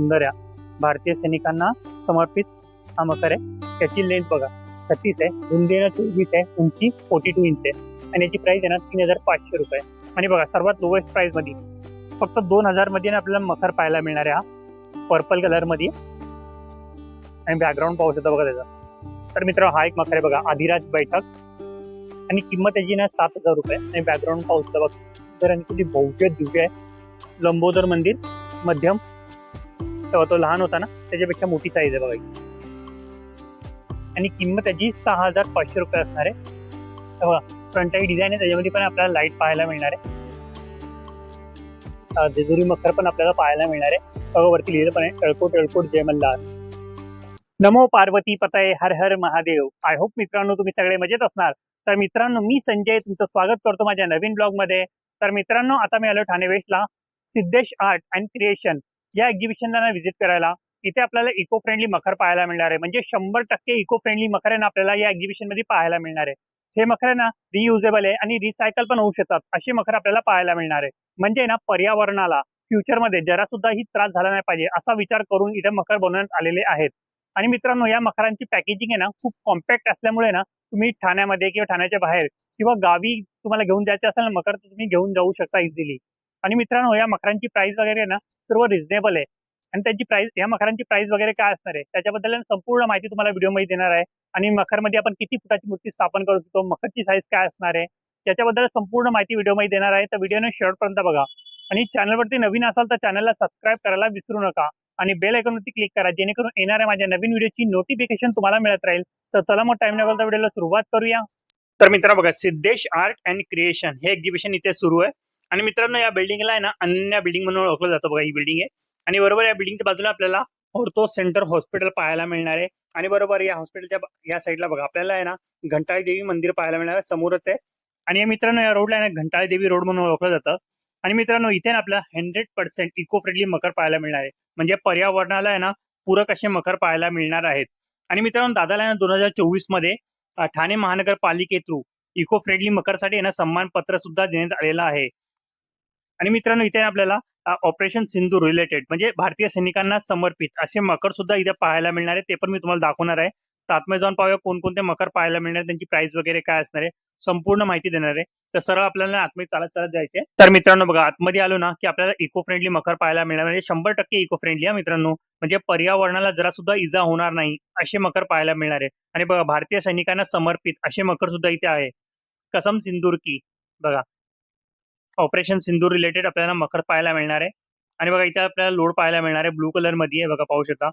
सुंदर आहे भारतीय सैनिकांना समर्पित हा मकर आहे त्याची लेंथ बघा. छत्तीस आहे. रुंदी चोवीस आहे. उंची फोर्टी टू इंच आहे. आणि याची प्राईस आहे ना तीन हजार पाचशे रुपये. आणि बघा सर्वात लोएस्ट प्राईजमध्ये फक्त दोन हजारमध्ये ना आपल्याला मखर पाहायला मिळणार आहे हा. पर्पल कलरमध्ये आणि बॅकग्राऊंड पाहू शकता बघा त्याचा. तर मित्र हा एक मखर आहे बघा. आधिराज बैठक. आणि किंमत त्याची ना सात हजार रुपये. आणि बॅकग्राऊंड पाहू शकता बघा. तर आणि किती भव्य दिव्य आहे. लंबोदर मंदिर मध्यम तेव्हा तो लहान होता ना त्याच्यापेक्षा मोठी साईज आहे बघा आणि किंमत त्याची सहा हजार पाचशे रुपये असणार आहे. बघा फ्रंट डिझाईन आहे त्याच्यामध्ये पण आपल्याला लाइट पाहायला मिळणार आहे. जेजुरी मखर पण आपल्याला पाहायला मिळणार आहे. बघा वरती लिहिलं पण आहे टळकोट टळकोट जय मल्हार. नमो पार्वती पतये हर हर महादेव. आय होप मित्रांनो तुम्ही सगळे मजेत असणार. तर मित्रांनो मी संजय तुमचं स्वागत करतो माझ्या नवीन ब्लॉगमध्ये. तर मित्रांनो आता मी आलो ठाणे वेस्टला सिद्धेश आर्ट अँड क्रिएशन या एक्झिबिशनला व्हिजिट करायला इथे आपल्याला इको फ्रेंडली मखर पाहायला मिळणार आहे. म्हणजे शंभर टक्के इको फ्रेंडली मखर आहे ना आपल्याला या एक्झिबिशनमध्ये पाहायला मिळणार आहे. हे मखर आहे ना रियुजेबल आहे आणि रिसायकल पण होऊ शकतात. अशी मखर आपल्याला पाहायला मिळणार आहे. म्हणजे ना पर्यावरणाला फ्युचरमध्ये जरा सुद्धा ही त्रास झाला नाही पाहिजे असा विचार करून इथे मखर बनवण्यात आलेले आहेत. आणि मित्रांनो या मखरांची पॅकेजिंग आहे ना खूप कॉम्पॅक्ट असल्यामुळे ना तुम्ही ठाण्यामध्ये किंवा ठाण्याच्या बाहेर किंवा गावी तुम्हाला घेऊन जायचं असेल ना मकर तर तुम्ही घेऊन जाऊ शकता इझिली आणि मित्रांनो या मखरांची प्राइस वगैरे ना सर्व रिझनेबल आहे. आणि त्यांची प्राइस या मखरांची प्राइस वगैरे काय असणार आहे? त्याच्याबद्दल संपूर्ण माहिती तुम्हाला व्हिडिओमध्ये देणार आहे. आणि मखरमध्ये आपण किती फुटाची मूर्ती स्थापन करू शकतो? मखरची साईज काय असणार आहे? त्याच्याबद्दल संपूर्ण माहिती व्हिडिओमध्ये देणार आहे. तर व्हिडिओने शेवटपर्यंत बघा. आणि चॅनलवरती नवीन असाल तर चॅनलला सबस्क्राईब करायला विसरू नका. आणि बेल आयकॉनवरती क्लिक करा. जेणेकरून येणाऱ्या माझ्या नवीन व्हिडिओची नोटिफिकेशन तुम्हाला मिळत राहील. तर चला मग टाइम नाही व्हिडिओला सुरुवात करूया. तर मित्रांनो बघा सिद्धेश आर्ट अँड क्रिएशन हे एक्झिबिशन इथे सुरू आहे. आणि मित्रांनो या बिल्डिंगला आहे ना अन्य बिल्डिंग म्हणून ओळखलं जातं बघा ही बिल्डिंग आहे. आणि बरोबर या बिल्डिंगच्या बाजूला आपल्याला ऑर्थो सेंटर हॉस्पिटल पाहायला मिळणार आहे. आणि बरोबर या हॉस्पिटलच्या या साईडला बघा आपल्याला आहे ना घंटाळी देवी मंदिर पाहायला मिळणार आहे समोरच आहे. आणि या मित्रांनो या रोडला आहे ना घंटाळी देवी रोड म्हणून ओळखलं जातं. आणि मित्रांनो इथे ना आपल्याला हंड्रेड पर्सेंट इको फ्रेंडली मकर पाहायला मिळणार आहे. म्हणजे पर्यावरणाला आहे ना पूरक असे मकर पाहायला मिळणार आहेत. आणि मित्रांनो दादाला आहे ना दोन हजार चोवीसमध्ये ठाणे महानगरपालिके थ्रू इको फ्रेंडली मकरसाठी आहे ना सन्मान पत्र सुद्धा देण्यात आलेलं आहे. आणि मित्रांनो इथे आपल्याला ऑपरेशन सिंधू रिलेटेड म्हणजे भारतीय सैनिकांना समर्पित असे मकर सुद्धा इथे पाहायला मिळणार आहे. ते पण मी तुम्हाला दाखवणार आहे. तर आतमध्ये जाऊन पाहूया कोणकोणते मकर पाहायला मिळणार त्यांची प्राइस वगैरे काय असणार आहे. संपूर्ण माहिती देणार आहे. तर सरळ आपल्याला आतमध्ये चालत चालत जायचे तर मित्रांनो बघा आतमध्ये आलो ना की आपल्याला इको फ्रेंडली मकर पाहायला मिळणार म्हणजे शंभर टक्के इको फ्रेंडली आहे मित्रांनो. म्हणजे पर्यावरणाला जरा सुद्धा इजा होणार नाही असे मकर पाहायला मिळणार आहे. आणि बघा भारतीय सैनिकांना समर्पित असे मकर सुद्धा इथे आहे. कसम सिंदूर की बघा. ऑपरेशन सिंधू रिलेटेड आपल्याला मखर पाहायला मिळणार आहे. आणि बघा इथे आपल्याला लोड पाहायला मिळणार आहे. ब्लू कलरमध्ये आहे बघा पाहू शकता.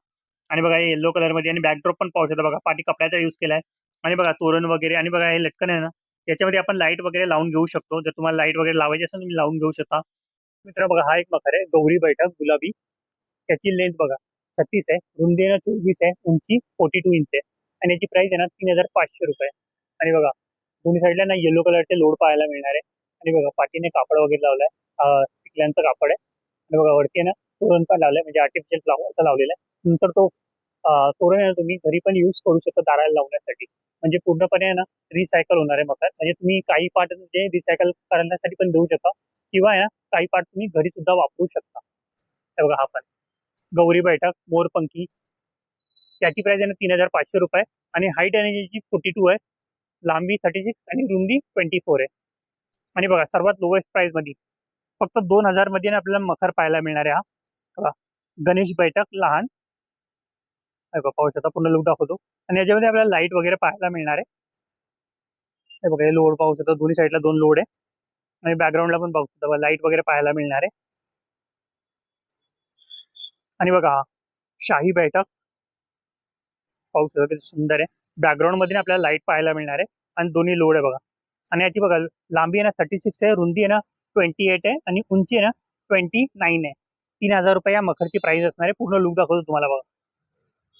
आणि बघा हे येल्लो कलरमध्ये आणि बॅकड्रॉप पण पाहू शकता बघा. पाठी कपड्याचा यूज केला आहे आणि बघा तोरण वगैरे आणि बघा हे लटकन आहे ना. याच्यामध्ये आपण लाइट वगैरे लावून घेऊ शकतो. जर तुम्हाला लाइट वगैरे लावायची असेल तुम्ही लावून घेऊ शकता. मित्र बघा हा एक मखर आहे. गौरी बैठक गुलाबी. त्याची लेंथ बघा छत्तीस आहे. रुंदी आहे ना चोवीस आहे. उंची फोर्टी टू इंच आहे. आणि याची प्राइस आहे ना तीन हजार पाचशे रुपये. आणि बघा दोन्ही साईडला ना येलो कलरचे लोड पाहायला मिळणार आहे. आणि बघा पाठीने कापड वगैरे लावलाय. अं, कापड आहे. आणि बघा वरती ना तोरण पण लावलंय म्हणजे आर्टिफिशियल फ्लावरचा लावलेला आहे. नंतर तो तोरण आहे तुम्ही घरी पण यूज करू शकता दाराला लावण्यासाठी. म्हणजे पूर्णपणे ना रिसायकल होणार आहे मकर म्हणजे तुम्ही काही पार्ट म्हणजे रिसायकल करण्यासाठी पण देऊ शकता. किंवा ना काही पार्ट तुम्ही घरी सुद्धा वापरू शकता. बघा हा पण गौरी बैठक मोरपंखी त्याची प्राइस आहे ना तीन हजार पाचशे रुपये. आणि हाईट आहे जी फोर्टी टू आहे. लांबी थर्टी सिक्स आणि रुंदी ट्वेंटी फोर आहे. आणि बघा सर्वात लोवेस्ट प्राइसमध्ये फक्त दोन हजारमध्ये ना आपल्याला मखर पाहायला मिळणार आहे हा गणेश बैठक लहान. हे बघा पाहू शकता पूर्ण लुक दाखवतो. आणि याच्यामध्ये आपल्याला लाइट वगैरे पाहायला मिळणार. आहे हे बघा हे लोड पाहू शकता दोन्ही साईडला दोन लोड आहे. आणि बॅकग्राऊंडला पण पाहू शकता लाइट वगैरे पाहायला मिळणार. आहे आणि बघा हा शाही बैठक. पाहू शकता किती सुंदर आहे. बॅकग्राऊंडमध्ये ना आपल्याला लाइट पाहायला मिळणार. आहे आणि दोन्ही लोड आहे बघा. आणि याची बघा लांबी आहे ना थर्टी सिक्स आहे रुंदी आहे ना ट्वेंटी एट आहे आणि उंची आहे ना ट्वेंटी नाईन आहे. तीन हजार रुपये या मखरची प्राइस असणार आहे. पूर्ण लुक दाखवतो तुम्हाला बघा.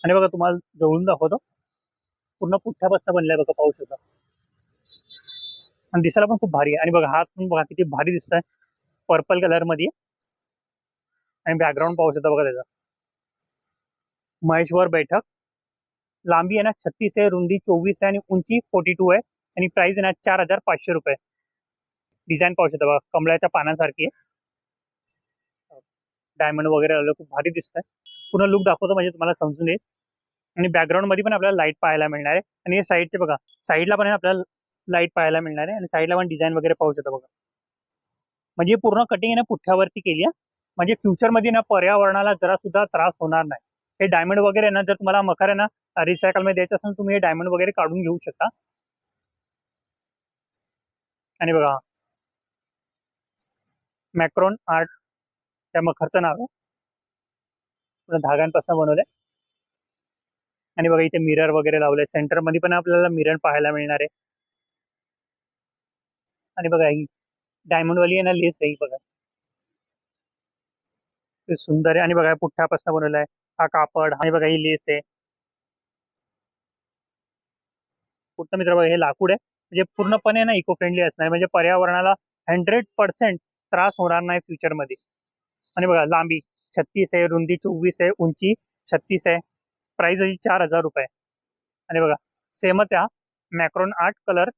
आणि बघा तुम्हाला जवळून दाखवतो. पूर्ण पुठ्ठ्यापासून बनलाय बघा पाहू शकता. आणि दिसायला पण खूप भारी आहे. आणि बघा हात पण बघा किती भारी दिसत आहे पर्पल कलरमध्ये आणि बॅकग्राऊंड पाहू शकता बघा त्याचा. महेश्वर बैठक. लांबी आहे ना छत्तीस आहे रुंदी चोवीस आहे आणि उंची फोर्टी टू आहे. आणि प्राइस आहे ना चार हजार पाचशे रुपये. डिझाईन पाहू शकता बघा कमळाच्या पानांसारखी डायमंड वगैरे आलं खूप भारी दिसतंय. पूर्ण लुक दाखवतो म्हणजे तुम्हाला समजून येईल आणि बॅकग्राऊंडमध्ये पण आपल्याला लाइट पाहायला मिळणार आहे. आणि हे साईडचे बघा साईडला पण आपल्याला लाइट पाहायला मिळणार आहे. आणि साईडला पण डिझाईन वगैरे पाहू शकता बघा. म्हणजे पूर्ण कटिंग आहे ना पुठ्ठ्यावरती केली आहे. म्हणजे फ्युचरमध्ये ना पर्यावरणाला जरा सुद्धा त्रास होणार नाही. हे डायमंड वगैरे ना जर तुम्हाला मखर आहे ना रिसायकलमध्ये द्यायचं असेल तुम्ही हे डायमंड वगैरे काढून घेऊ शकता. आणि बघा मॅक्रोन आर्ट त्या मखरचं नाव आहे. पूर्ण धाग्यांपासून बनवलंय. आणि बघा इथे मिरर वगैरे लावले सेंटरमध्ये पण आपल्याला मिरर पाहायला मिळणार आहे. आणि बघा ही डायमंड वाली आहे ना लेस आहे ही बघा. ते सुंदर आहे. आणि बघा पुठ्ठ्यापासून बनवलाय. हा कापड आणि बघा ही लेस आहे. पूर्ण मित्र बघा हे लाकूड आहे. म्हणजे पूर्णपणे ना इको फ्रेंडली असणार. म्हणजे पर्यावरणाला हंड्रेड पर्सेंट त्रास होणार नाही फ्युचरमध्ये आणि बघा लांबी छत्तीस आहे रुंदी चोवीस आहे उंची छत्तीस आहे. प्राइस आहे चार हजार रुपये. आणि बघा सेमच आहे हा मॅक्रोन आर्ट कलर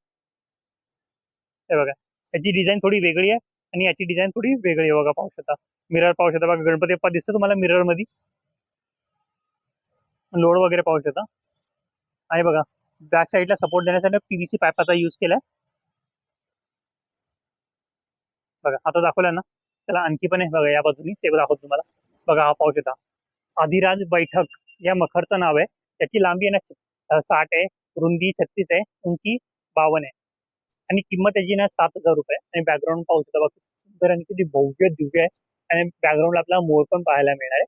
हे बघा याची डिझाईन थोडी वेगळी आहे आणि याची डिझाईन थोडी वेगळी आहे बघा पाहू शकता. मिरर पाहू शकता. बघा गणपती बाप्पा दिसतो तुम्हाला मिररमध्ये लोड वगैरे पाहू शकता. आणि बघा बॅक साईडला सपोर्ट देण्यासाठी पीव्हीसी पायपाचा यूज केलाय. बघा आता दाखवला ना? त्याला आणखी पण आहे बघा या बाजूनी. ते दाखवतो तुम्हाला. बघा हा पाहू शकता अधिराज बैठक या मखरचं नाव आहे. त्याची लांबी आहे ना? साठ आहे रुंदी छत्तीस आहे उंची बावन्न आहे. आणि किंमत त्याची ना सात हजार रुपये. आणि बॅकग्राऊंड पाहू शकता बघा सुंदर आणि किती भव्य दिव्य आहे. आणि बॅकग्राऊंडला आपल्याला मोर पण पाहायला मिळणार आहे.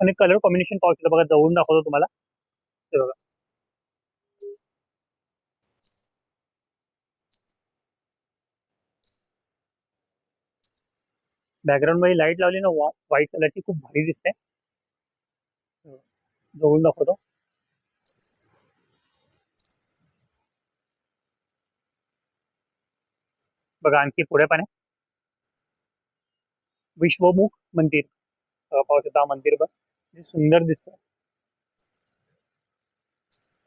आणि कलर कॉम्बिनेशन पाहू शकता बघा जवळून दाखवतो तुम्हाला. ते बघा. बॅकग्राऊंडमध्ये लाइट लावली ना व्हाईट कलरची खूप भारी दिसते. जवळून दाखवतो. बघा आणखी पुढे पण आहे. विश्वमुख मंदिर. बघा हा मंदिर बघ सुंदर दिसत.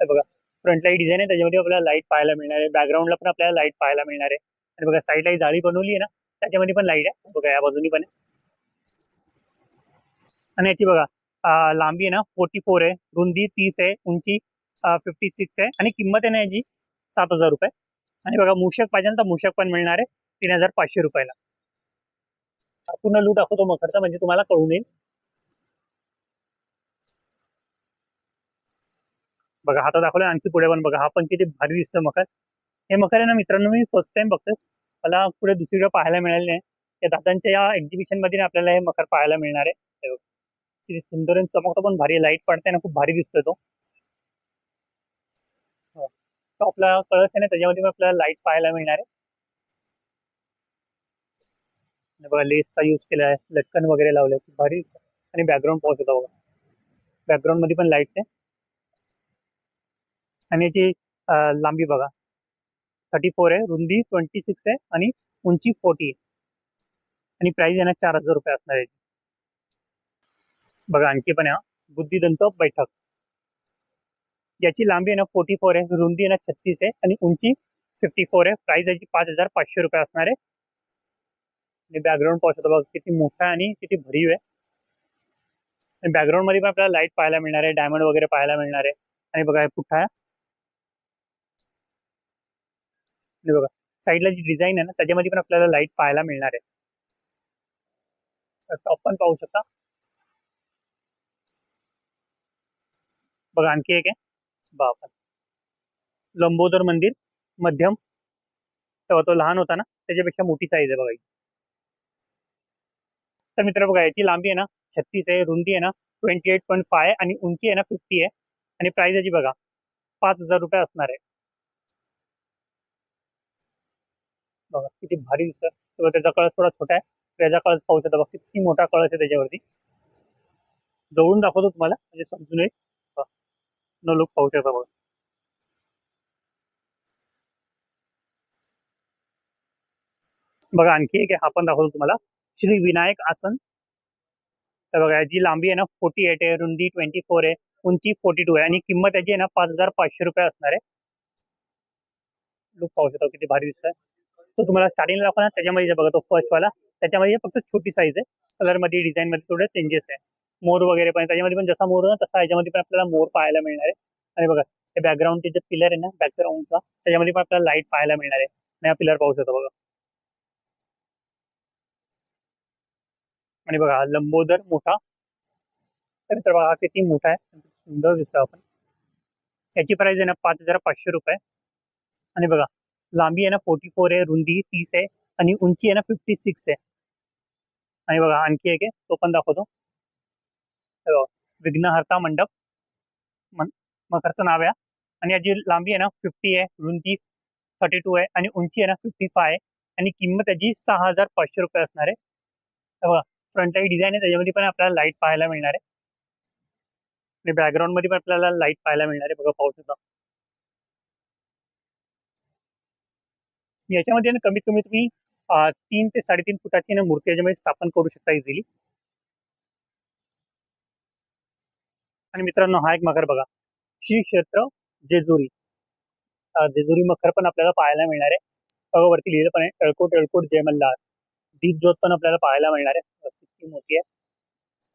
बघा फ्रंटला ही डिझाईन आहे त्याच्यामध्ये आपल्याला लाइट पाहायला मिळणार आहे. बॅकग्राऊंडला पण आपल्याला लाइट पाहायला मिळणार आहे. आणि बघा साईडला ही जाळी बनवली आहे ना त्याच्यामध्ये पण लाइट आहे. बघा या बाजूनी पण आहे. आणि याची बघा लांबी आहे ना फोर्टी फोर आहे. रुंदी तीस आहे. उंची फिफ्टी सिक्स आहे. आणि किंमत आहे ना याची सात हजार रुपये. आणि बघा मूषक पाहिजे तर मूषक पण मिळणार आहे. तीन हजार पाचशे रुपयाला. पूर्ण लूट दाखवतो मखरचा म्हणजे तुम्हाला कळून येईल. बघा हातात दाखवलं आणखी पुढे पण बघा हा पण किती भारी दिसतो मखर. हे मखर आहे ना मित्रांनो मी फर्स्ट टाइम बघतोय. मला पुढे दुसरीकडे पाहायला मिळाले नाही या दादांच्या या एक्झिबिशनमध्ये आपल्याला हे मखर पाहायला मिळणार आहे. किती सुंदर आणि चमकतो पण भारी लाइट पडते ना खूप भारी दिसतोय हो. तो. आपला कळस आहे ना त्याच्यामध्ये पण आपल्याला लाइट पाहायला मिळणार आहे. बघा लेसचा यूज केला आहे लटकन वगैरे लावले खूप भारी. आणि बॅकग्राऊंड पाहू शकता बघा. बॅकग्राऊंडमध्ये पण लाईट्स आहे. आणि याची लांबी बघा. थर्टी फोर आहे. रुंदी ट्वेंटी सिक्स आहे आणि उंची फोर्टी आहे. आणि प्राइस आहे ना चार हजार रुपये असणार आहे. बघा आणखी पण आहे बुद्धिदंत बैठक. याची लांबी आहे ना फोर्टी फोर आहे. रुंदी आहे ना छत्तीस आहे आणि उंची फिफ्टी फोर आहे. प्राइस याची पाच हजार पाचशे रुपये असणार आहे. आणि बॅकग्राऊंड पाहू शकतो बघा किती मोठा आहे आणि किती भरीव आहे. आणि बॅकग्राऊंडमध्ये पण आपल्याला लाइट पाहायला मिळणार आहे. डायमंड वगैरे पाहायला मिळणार आहे. आणि बघा हे पुठ्ठा हे बघा साईडला जी डिझाईन आहे ना त्याच्यामध्ये पण आपल्याला लाइट पाहायला मिळणार आहे. टॉप पण पाहू शकता. बघा आणखी एक आहे. बापन लंबोदर मंदिर मध्यम. तेव्हा तो लहान होता ना त्याच्यापेक्षा मोठी साईज आहे बघा तर मित्र बघा याची लांबी आहे ना छत्तीस आहे रुंदी आहे ना ट्वेंटी एट पॉईंट फाय आणि उंची आहे ना फिफ्टी आहे. आणि प्राइस याची बघा पाच हजार रुपये असणार आहे. बघा किती भारी दिसतं. तेव्हा त्याचा कळस थोडा छोटा आहे. त्याचा कळस पाहू शकता बघा किती मोठा कळस आहे त्याच्यावरती. जवळून दाखवतो तुम्हाला म्हणजे समजून येईल. न लुक पाहू शकता बघा. बघा आणखी एक आहे हा पण दाखवतो तुम्हाला. श्री विनायक आसन. तर बघा याची लांबी आहे ना फोर्टी एट आहे रुंदी ट्वेंटी फोर आहे उंची फोर्टी टू आहे. आणि किंमत याची आहे ना पाच हजार पाचशे रुपये असणार आहे. लुक पाहू शकता किती भारी दिसत आहे तो तुम्हाला स्टार्टिंगला दाखवा ना त्याच्यामध्ये जे बघा तो फ़र्स्ट वाला, त्याच्यामध्ये फक्त छोटी कलर मध्ये डिझाईन मध्ये थोडे चेंजेस आहे. मोर वगैरे पण त्याच्यामध्ये पण जसा मोर तसा याच्यामध्ये पण मोर पाहायला मिळणार आहे. आणि हे पिलर आहे ना बॅकग्राऊंडचा त्याच्यामध्ये पण आपल्याला लाईट पाहायला हा पिलर पाहू शकतो बघा. बघा, हा लंबोदर मोठा. तर किती मोठा आहे. सुंदर दिसतो आपण. याची प्राइस आहे ना, पाच हज़ार पाचशे रुपये. आणि बघा लांबी आहे ना फोर्टी फोर आहे रुंदी तीस आहे आणि उंची आहे ना फिफ्टी सिक्स आहे. आणि बघा आणखी एक आहे तो पण दाखवतो. विघ्नहर्ता मंडप. मन- मकरचं नाव आहे आणि याची लांबी आहे ना फिफ्टी आहे रुंदी थर्टी टू आहे आणि उंची आहे ना फिफ्टी फाय आहे. आणि किंमत त्याची सहा हजार पाचशे रुपये असणार आहे. बघा फ्रंट डिझाईन आहे त्याच्यामध्ये पण आपल्याला लाइट पाहायला मिळणार आहे. आणि बॅकग्राऊंडमध्ये पण आपल्याला लाइट पाहायला मिळणार आहे. बघा पाहू याच्यामध्ये ना कमीत कमी तुम्ही तीन ते साडेतीन फुटाची ना मूर्ती याच्यामध्ये स्थापन करू शकता इझिली आणि मित्रांनो हा एक मखर बघा. श्री क्षेत्र जेजुरी जेजुरी मखर पण आपल्याला पाहायला मिळणार आहे. बघा वरती लिहिलं पण आहे टळकोट टळकोट जय मल्हार. दीप ज्योत पण आपल्याला पाहायला मिळणार आहे. मोठी आहे.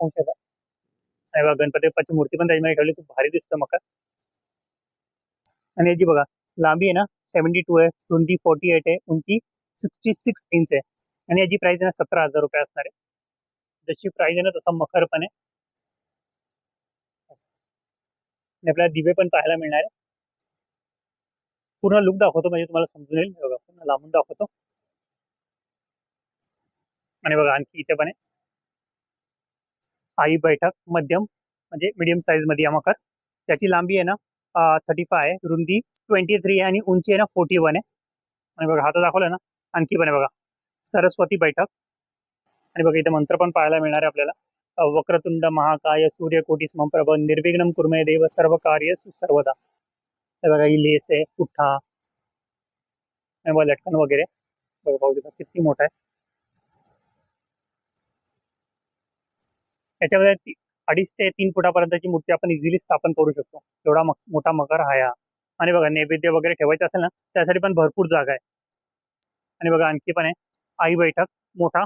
पाहू बघा. गणपती बाप्पाची मूर्ती पण त्याच्यामध्ये ठेवली. खूप भारी दिसतं मखर. आणि याची बघा लांबी आहे ना सेव्हन्टी टू आहे ट्वेंटी फोर्टी एट आहे उंची सिक्स्टी सिक्स इंच आहे. आणि याची प्राईज आहे ना सतरा हजार रुपये असणार आहे. जशी प्राईज आहे ना तसा मखर पण आहे. आणि आपल्याला दिवे पण पाहायला मिळणार आहे. पूर्ण लुक दाखवतो म्हणजे तुम्हाला समजून येईल. बघा पूर्ण लांबून दाखवतो. आणि बघा आणखी इथे पण आहे. आई बैठक मध्यम म्हणजे मीडियम साईजमध्ये या मखर. त्याची लांबी आहे ना थर्टी फाय आहे. रुंदी ट्वेंटी थ्री आहे आणि उंची आहे ना फोर्टी वन आहे. आणि बघा हात दाखवलं ना? आणखी पण आहे बघा. सरस्वती बैठक. आणि बघा इथे मंत्र पण पाहायला मिळणार आहे आपल्याला. वक्रतुंड महाकाय सूर्यकोटी स्मप्रभ निर्विघ्नम कुर्मे देव सर्व कार्य सर्वदा बघा ही लेस आहे पुठ्ठा आणि बघा लटकन वगैरे. बघा पाहू शकता किती मोठा आहे. याच्यामध्ये अडीच ते तीन फुटापर्यंतची मूर्ती आपण इझिली स्थापन करू शकतो. एवढा मोठा मकर हा या. आणि बघा नैवेद्य वगैरे ठेवायचं असेल ना त्यासाठी पण भरपूर जागा आहे. आणि बघा आणखी पण आहे. आई बैठक मोठा.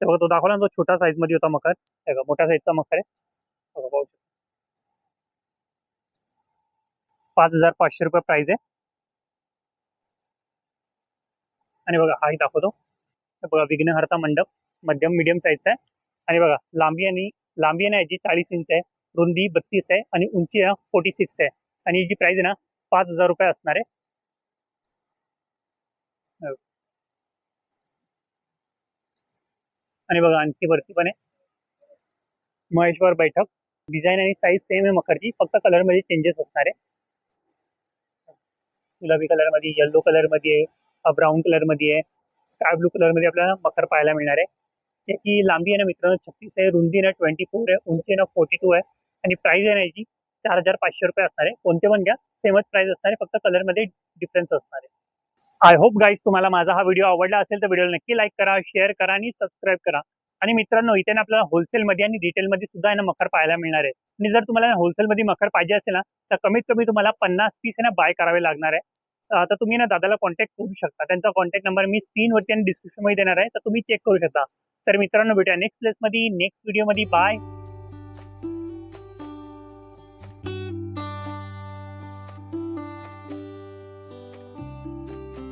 तेव्हा तो दाखवला तो छोटा साईजमध्ये होता मकर बघा मोठ्या साईजचा मकर आहे. बघा पाहू पाच हजार पाचशे रुपये प्राइस आहे. आणि बघा हाही दाखवतो. बघा विघ्नहर्ता मंडप मध्यम मिडियम साईजचा आहे. आणि बघा लांबी आणि लांबी आहे ना याची चाळीस इंच आहे रुंदी बत्तीस आहे आणि उंची आहे फोर्टी सिक्स आहे. आणि याची प्राइस आहे ना पाच हजार रुपये असणार आहे. आणि बघा आणखी वरती पण आहे. महेश्वर बैठक. डिझाईन आणि साईज सेम आहे मकरची फक्त कलरमध्ये चेंजेस असणार आहे. गुलाबी कलरमध्ये येल्लो कलरमध्ये आहे ब्राऊन कलरमध्ये आहे. स्काय ब्लू कलरमध्ये आपल्याला मकर पाहायला मिळणार आहे. याची लांबी आहे ना मित्रांनो? छत्तीस आहे रुंदी ना ट्वेंटी फोर आहे उंची ना फोर्टी टू आहे. आणि प्राइस आहे ना याची चार हजार पाचशे रुपये असणार आहे. कोणते पण घ्या सेमच प्राइस असणार आहे फक्त कलरमध्ये डिफरन्स असणार आहे. आय होप गाईज तुम्हाला माझा हा व्हिडिओ आवडला असेल तर व्हिडिओला नक्की लाईक करा शेअर करा आणि सबस्क्राईब करा. आणि मित्रांनो इथे ना आपल्याला होलसेलमध्ये आणि रिटेलमध्ये सुद्धा आहे ना मखर पाहायला मिळणार आहे. आणि जर तुम्हाला होलसेलमध्ये मखर पाहिजे असेल ना तर कमीत कमी तुम्हाला पन्नास पीस ना बाय करावे लागणार आहे. आता तर तुम्ही ना दादाला कॉन्टॅक्ट करू शकता. त्यांचा कॉन्टॅक्ट नंबर मी स्क्रीनवरती आणि डिस्क्रिप्शनमध्ये देणार आहे. तर तुम्ही चेक करू शकता. तर मित्रांनो भेटूया नेक्स्ट प्लेसमध्ये नेक्स्ट व्हिडिओमध्ये बाय